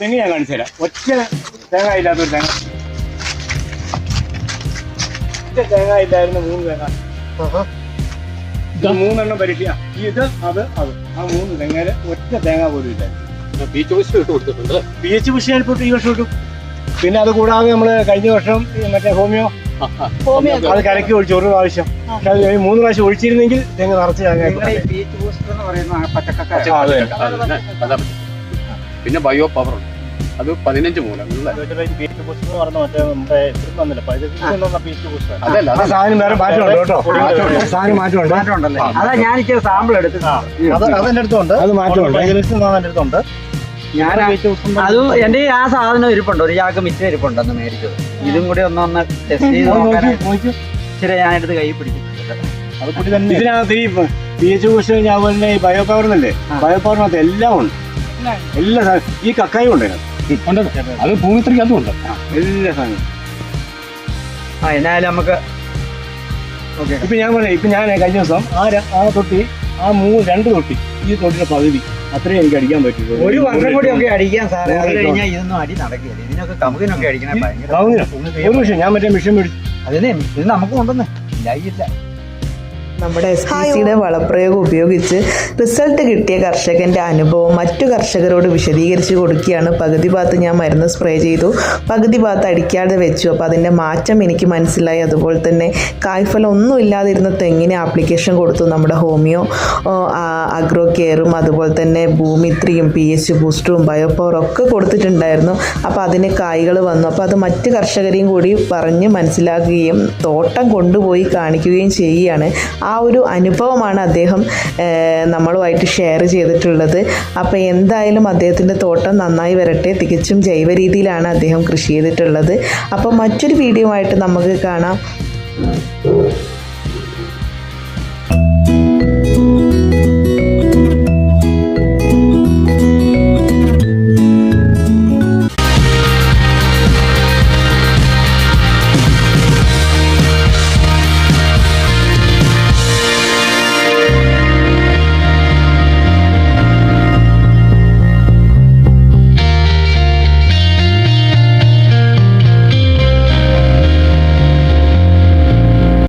തെങ്ങ് ഞാൻ കാണിച്ചു തരാം. ഒറ്റ തേങ്ങ ഇല്ലാത്തൊരു തേങ്ങ. ഒറ്റ തേങ്ങ ഇല്ലായിരുന്നു മൂന്ന് തേങ്ങ. മൂന്നെണ്ണം പരിഷ്യ ഇത് അത് അത്. ആ മൂന്ന് തെങ്ങയിൽ ഒറ്റ തേങ്ങ പോലും ഇല്ലായിരുന്നു ബീച്ച് ബസ് ഇട്ട് കൊടുത്തിട്ടുണ്ട് പി എച്ച് ഈ വർഷം ഇട്ടു പിന്നെ അത് കൂടാതെ നമ്മൾ കഴിഞ്ഞ വർഷം മറ്റേ ഹോമിയോ ഹോമിയോ അത് കലക്കി ഒഴിച്ചു ഒരു പ്രാവശ്യം. പക്ഷെ മൂന്ന് പ്രാവശ്യം ഒഴിച്ചിരുന്നെങ്കിൽ തെങ്ങ് നിറച്ച് തേങ്ങ നിങ്ങളുടെ പിന്നെ ബയോ പവർ ഉണ്ട്. അത് പതിനഞ്ച് മൂലം അല്ലേ? അതല്ല അത് ഞാൻ ഇച്ചിരി സാമ്പിൾ എടുത്ത് അത് അതെന്റെ അടുത്തുണ്ട്. അത് മാറ്റമുണ്ട്. ഞാൻ അത് എന്റെ ആ സാധനം ഇരിപ്പുണ്ട്. ഒരു ചാക്ക് മിച്ചം ഇരിപ്പുണ്ട് അന്ന് മേടിച്ചത് ഇതും കൂടി ഒന്ന് ഒന്നൊന്ന് ടെസ്റ്റ് ചെയ്ത് ഇച്ചിരി ഞാൻ എടുത്ത് കൈ പിടിച്ചിട്ടുണ്ട് അത് കൂടി തന്നെ. ഇതിനകത്ത് ഈ പി എച്ച് കോഴ്സ് കഴിഞ്ഞാൽ അതുപോലെ തന്നെ ഈ ബയോ പവറിനല്ലേ ബയോ പവറിനകത്ത് എല്ലാം ഉണ്ട്. എല്ലാ സാധനം ഈ കക്കായും ഉണ്ട്. അത് ഭൂമിത്രിക്ക് അതും ഉണ്ട്. എല്ലാ സാധനവും. ആ എന്നാലും നമുക്ക് ഓക്കെ. ഇപ്പൊ ഞാൻ പറയാം ഇപ്പൊ ഞാൻ കഴിഞ്ഞ ദിവസം ആ ആ തൊട്ടി ആ മൂന്ന് രണ്ട് തൊട്ടി ഈ തൊട്ടിയുടെ പകുതി അത്രയും എനിക്ക് അടിക്കാൻ പറ്റും. ഒരു വർഷം കൂടി ഒക്കെ അടിക്കാൻ സാറേ. അത് കഴിഞ്ഞാൽ ഇതൊന്നും അടി നടക്കില്ല. ഇതിനൊക്കെ കമുകിനൊക്കെ അടിക്കണേ ഭയങ്കര ഒരു പക്ഷേ ഞാൻ മറ്റേ മിഷൻ മേടിച്ചു അതിനെ ഇത് നമുക്ക് കൊണ്ടുവന്നേ ഇല്ല ഇല്ല നമ്മുടെ എസ് പി സിയുടെ വളപ്രയോഗം ഉപയോഗിച്ച് റിസൾട്ട് കിട്ടിയ കർഷകന്റെ അനുഭവം മറ്റു കർഷകരോട് വിശദീകരിച്ച് കൊടുക്കുകയാണ്. പകുതി ഭാഗത്ത് ഞാൻ മരുന്ന് സ്പ്രേ ചെയ്തു. പകുതി ഭാഗത്ത് അടിക്കാതെ വെച്ചു. അപ്പോൾ അതിന്റെ മാറ്റം എനിക്ക് മനസ്സിലായി. അതുപോലെ തന്നെ കായ്ഫലം ഒന്നും ഇല്ലാതിരുന്ന തെങ്ങിന് ആപ്ലിക്കേഷൻ കൊടുത്തു നമ്മുടെ ഹോമിയോ അഗ്രോ കെയറും അതുപോലെ തന്നെ ഭൂമിത്രിയും പി എച്ച് ബൂസ്റ്ററും ബയോപവറും ഒക്കെ കൊടുത്തിട്ടുണ്ടായിരുന്നു. അപ്പോൾ അതിന് കായ്കൾ വന്നു. അപ്പോൾ അത് മറ്റ് കർഷകരെയും കൂടി പറഞ്ഞ് മനസ്സിലാക്കുകയും തോട്ടം കൊണ്ടുപോയി കാണിക്കുകയും ചെയ്യുകയാണ്. ആ ഒരു അനുഭവമാണ് അദ്ദേഹം നമ്മളുമായിട്ട് ഷെയർ ചെയ്തിട്ടുള്ളത്. അപ്പോൾ എന്തായാലും അദ്ദേഹത്തിന്റെ തോട്ടം നന്നായി വരട്ടെ. തികച്ചും ജൈവ രീതിയിലാണ് അദ്ദേഹം കൃഷി ചെയ്തിട്ടുള്ളത്. അപ്പോൾ മറ്റൊരു വീഡിയോ ആയിട്ട് നമുക്ക് കാണാം.